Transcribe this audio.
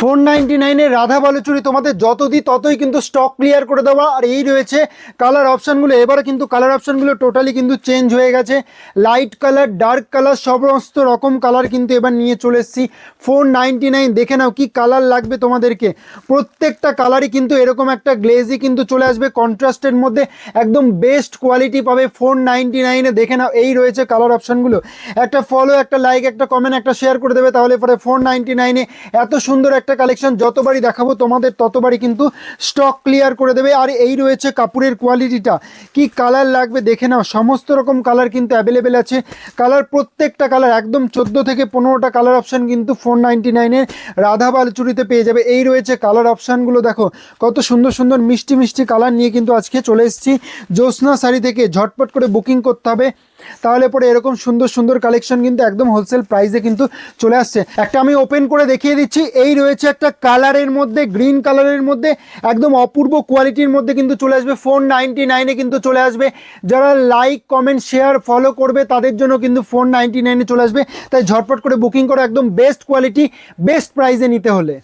Four ninety নাইনের রাধা বালুচুরি তোমাদের যত দিই ততই কিন্তু স্টক ক্লিয়ার করে দেওয়া। আর এই রয়েছে কালার অপশানগুলো এবারে কিন্তু কালার অপশানগুলো টোটালি কিন্তু চেঞ্জ হয়ে গেছে। লাইট কালার ডার্ক কালার সমস্ত রকম কালার কিন্তু এবার নিয়ে চলে এসেছি। ফোর নাইনটি নাইন, দেখে নাও কি কালার লাগবে তোমাদেরকে। প্রত্যেকটা কালারই কিন্তু এরকম একটা গ্লেজি কিন্তু চলে আসবে। কন্ট্রাস্টের মধ্যে একদম বেস্ট কোয়ালিটি পাবে ফোর নাইনটি নাইনে। দেখে নাও, এই রয়েছে কালার অপশানগুলো একটা ফলো একটা লাইক একটা কমেন্ট একটা শেয়ার করে দেবে। তাহলে পরে ফোর নাইনটি নাইনে এত সুন্দর একটা কালেকশন যতবারই দেখাবো তোমাদের ততবারই কিন্তু স্টক ক্লিয়ার করে দেবে। আর এই রয়েছে কাপড়ের কোয়ালিটিটা কি কালার লাগবে দেখে নাও। সমস্ত রকম কালার কিন্তু অ্যাভেলেবেল আছে। কালার প্রত্যেকটা কালার একদম চোদ্দ থেকে পনেরোটা কালার অপশান কিন্তু ফোর নাইনটি নাইনের রাধা বালচুরিতে পেয়ে যাবে। এই রয়েছে কালার অপশানগুলো দেখো। কত সুন্দর সুন্দর, মিষ্টি মিষ্টি কালার নিয়ে কিন্তু আজকে চলে এসেছি। জ্যোৎস্না শাড়ি থেকে ঝটপট করে বুকিং করতে হবে। তাহলে পরে এরকম সুন্দর সুন্দর কালেকশন কিন্তু একদম হোলসেল প্রাইসে কিন্তু চলে আসছে। একটা আমি ওপেন করে দেখিয়ে দিচ্ছি, এই রয়েছে একটা কালারের মধ্যে গ্রিন কালারের মধ্যে, একদম অপূর্ব কোয়ালিটির মধ্যে কিন্তু চলে আসবে ফোর নাইনটি নাইনে কিন্তু চলে আসবে। যারা লাইক কমেন্ট শেয়ার ফলো করবে, তাদের জন্য কিন্তু ফোর নাইনটি নাইনে চলে আসবে। তাই ঝটপট করে বুকিং করে, একদম বেস্ট কোয়ালিটি বেস্ট প্রাইসে নিতে হলে।